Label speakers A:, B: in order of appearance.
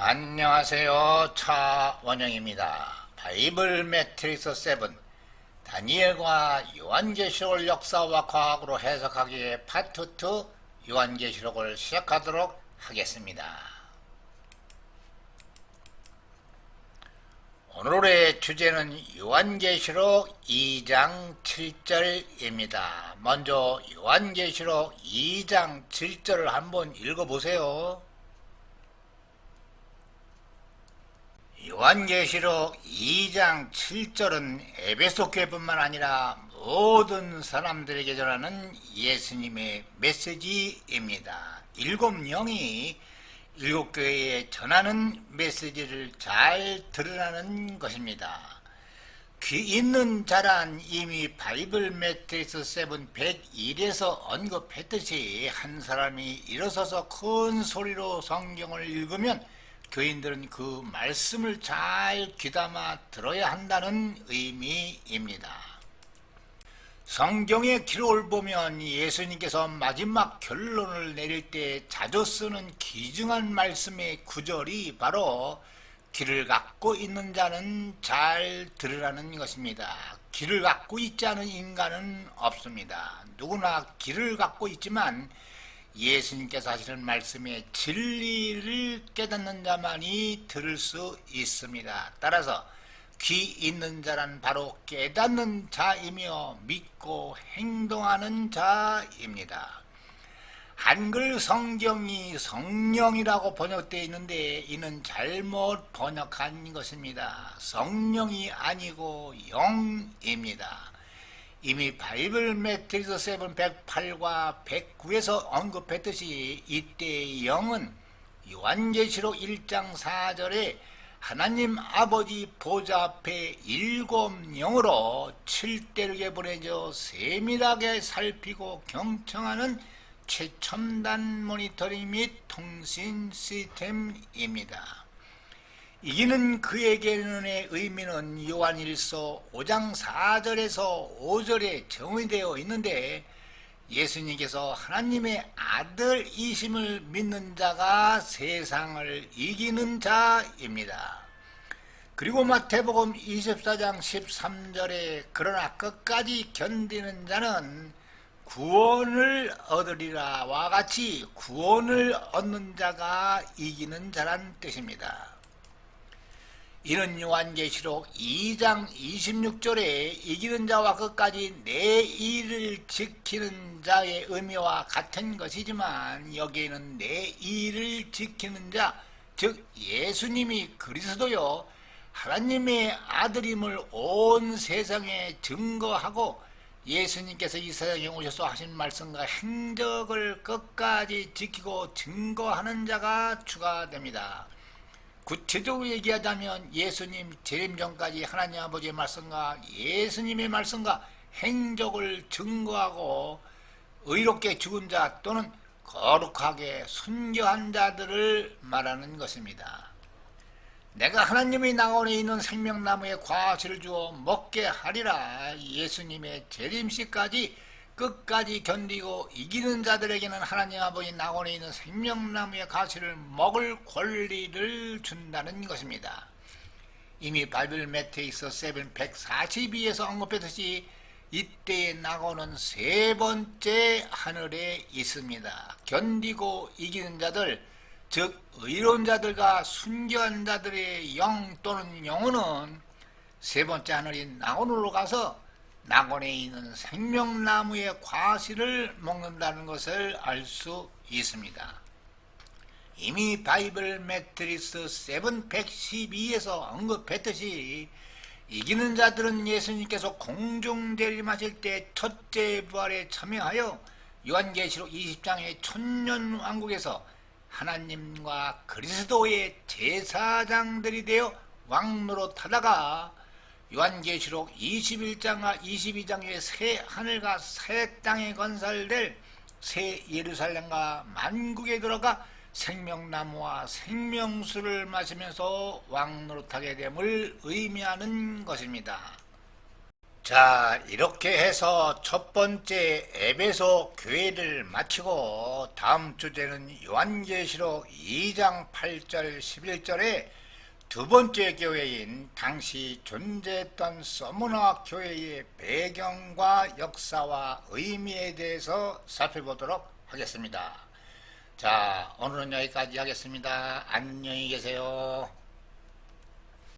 A: 안녕하세요. 차원영입니다. 바이블 매트릭스 7 다니엘과 요한계시록을 역사와 과학으로 해석하기의 파트 2 요한계시록을 시작하도록 하겠습니다. 오늘의 주제는 요한계시록 2장 7절입니다. 먼저 요한계시록 2장 7절을 한번 읽어보세요. 요한계시록 2장 7절은 에베소 교회뿐만 아니라 모든 사람들에게 전하는 예수님의 메시지입니다. 일곱 영이 일곱 교회에 전하는 메시지를 잘 드러나는 것입니다. 귀 있는 자란 이미 바이블 매트리스 7 101에서 언급했듯이 한 사람이 일어서서 큰 소리로 성경을 읽으면 교인들은 그 말씀을 잘 귀담아 들어야 한다는 의미입니다. 성경의 기록을 보면 예수님께서 마지막 결론을 내릴 때 자주 쓰는 기증한 말씀의 구절이 바로 귀를 갖고 있는 자는 잘 들으라는 것입니다. 귀를 갖고 있지 않은 인간은 없습니다. 누구나 귀를 갖고 있지만 예수님께서 하시는 말씀의 진리를 깨닫는 자만이 들을 수 있습니다. 따라서 귀 있는 자란 바로 깨닫는 자이며 믿고 행동하는 자입니다. 한글 성경이 성령이라고 번역되어 있는데 이는 잘못 번역한 것입니다. 성령이 아니고 영입니다. 이미 바이블 매트리스 7 108과 109에서 언급했듯이 이때 영은 요한계시록 1장 4절에 하나님 아버지 보좌 앞에 일곱 영으로 칠대륙에 보내져 세밀하게 살피고 경청하는 최첨단 모니터링 및 통신 시스템입니다. 이기는 그에게는의 의미는 요한일서 5장 4절에서 5절에 정의되어 있는데 예수님께서 하나님의 아들이심을 믿는 자가 세상을 이기는 자입니다. 그리고 마태복음 24장 13절에 그러나 끝까지 견디는 자는 구원을 얻으리라와 같이 구원을 얻는 자가 이기는 자란 뜻입니다. 이는 요한계시록 2장 26절에 이기는 자와 끝까지 내 일을 지키는 자의 의미와 같은 것이지만 여기에는 내 일을 지키는 자, 즉 예수님이 그리스도요 하나님의 아들임을 온 세상에 증거하고 예수님께서 이 세상에 오셔서 하신 말씀과 행적을 끝까지 지키고 증거하는 자가 추가됩니다. 구체적으로 얘기하자면 예수님 재림 전까지 하나님 아버지의 말씀과 예수님의 말씀과 행적을 증거하고 의롭게 죽은 자 또는 거룩하게 순교한 자들을 말하는 것입니다. 내가 하나님의 나원에 있는 생명나무의 과실을 주어 먹게 하리라 예수님의 재림시까지 끝까지 견디고 이기는 자들에게는 하나님 아버지 낙원에 있는 생명나무의 가시를 먹을 권리를 준다는 것입니다. 이미 바이블 매트익스 7 142에서 언급했듯이 이때의 낙원은 세 번째 하늘에 있습니다. 견디고 이기는 자들, 즉 의로운 자들과 순교한 자들의 영 또는 영혼은 세 번째 하늘인 낙원으로 가서 낙원에 있는 생명나무의 과실을 먹는다는 것을 알 수 있습니다. 이미 바이블 매트리스 712에서 언급했듯이 이기는 자들은 예수님께서 공중대림하실 때 첫째 부활에 참여하여 요한계시록 20장의 천년왕국에서 하나님과 그리스도의 제사장들이 되어 왕노릇하다가 요한계시록 21장과 22장의 새 하늘과 새 땅에 건설될 새 예루살렘과 만국에 들어가 생명나무와 생명수를 마시면서 왕노릇하게 됨을 의미하는 것입니다. 자, 이렇게 해서 첫 번째 에베소 교회를 마치고 다음 주제는 요한계시록 2장 8절 11절에 두 번째 교회인 당시 존재했던 서문화 교회의 배경과 역사와 의미에 대해서 살펴보도록 하겠습니다. 자, 오늘은 여기까지 하겠습니다. 안녕히 계세요.